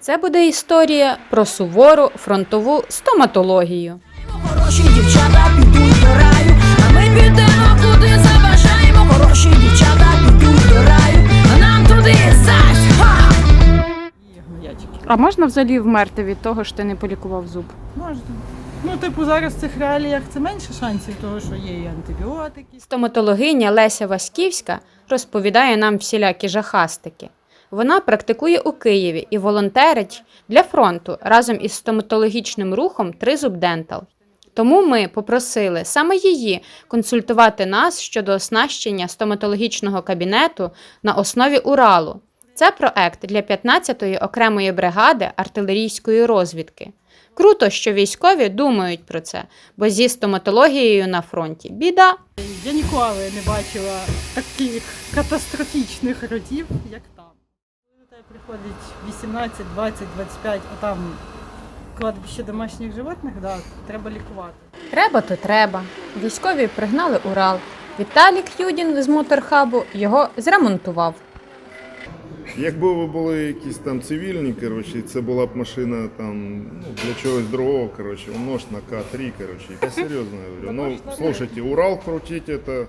Це буде історія про сувору фронтову стоматологію. Хороші дівчата підуть до раю, а ми підемо куди забажаємо. Хороші дівчата підуть до раю, а нам туди зась. Ха! А можна взагалі вмерти від того, що ти не полікував зуб? Можна. Ну, типу, зараз в цих реаліях це менше шансів, того, що є і антибіотики. Стоматологиня Леся Васьківська розповідає нам всілякі жахастики. Вона практикує у Києві і волонтерить для фронту разом із стоматологічним рухом Тризуб Дентал. Тому ми попросили саме її консультувати нас щодо оснащення стоматологічного кабінету на основі Уралу. Це проект для 15-ї окремої бригади артилерійської розвідки. Круто, що військові думають про це, бо зі стоматологією на фронті біда. Я ніколи не бачила таких катастрофічних родів, як там. Приходить 18, 20, 25, а там кладбище домашніх животних, да, треба лікувати. Треба то треба. Військові пригнали Урал. Віталік Юдін з моторхабу його зремонтував. Якби ви були якісь там цивільні, коротше, це була б машина там ну, для чогось другого, коротше, умнож на К3, коротше. Я серйозно говорю. Ну, слушайте, Урал крутить это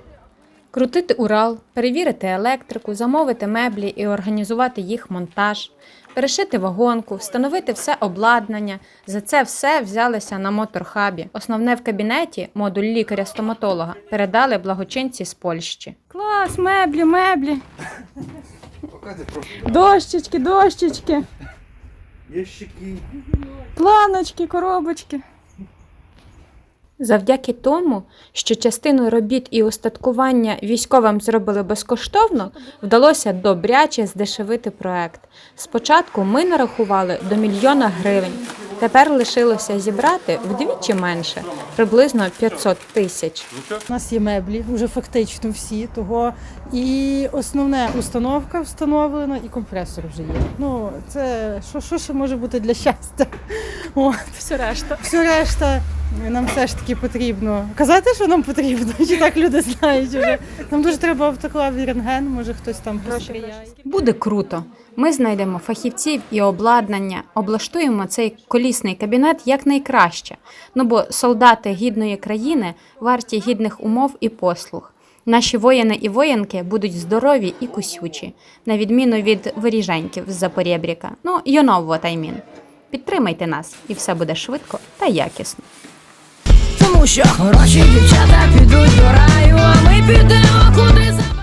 Крутити Урал, перевірити електрику, замовити меблі і організувати їх монтаж, перешити вагонку, встановити все обладнання. За це все взялися на моторхабі. Основне в кабінеті модуль лікаря-стоматолога передали благочинці з Польщі. Клас, меблі, меблі. Дощечки, дощечки. ящики. Планочки, коробочки. Завдяки тому, що частину робіт і устаткування військовим зробили безкоштовно, вдалося добряче здешевити проект. Спочатку ми нарахували до мільйона гривень. Тепер лишилося зібрати вдвічі менше, приблизно 500 тисяч. У нас є меблі, вже фактично всі, того і основна установка встановлена, і компресор вже є. Ну, це що, що ще може бути для щастя? От. Все решта. Все решта нам все ж таки потрібно. Казати, що нам потрібно, чи так люди знають вже. Нам дуже треба автоклав і рентген, може хтось там посприяє. Буде круто. Ми знайдемо фахівців і обладнання, облаштуємо цей колісний кабінет якнайкраще. Ну бо солдати гідної країни варті гідних умов і послуг. Наші воїни і воїнки будуть здорові і кусючі, на відміну від виріженьків з Запорєбріка. Ну, you know what I mean. Підтримайте нас, і все буде швидко та якісно. Що хороші дівчата підуть до раю, а ми підемо куди забажаємо.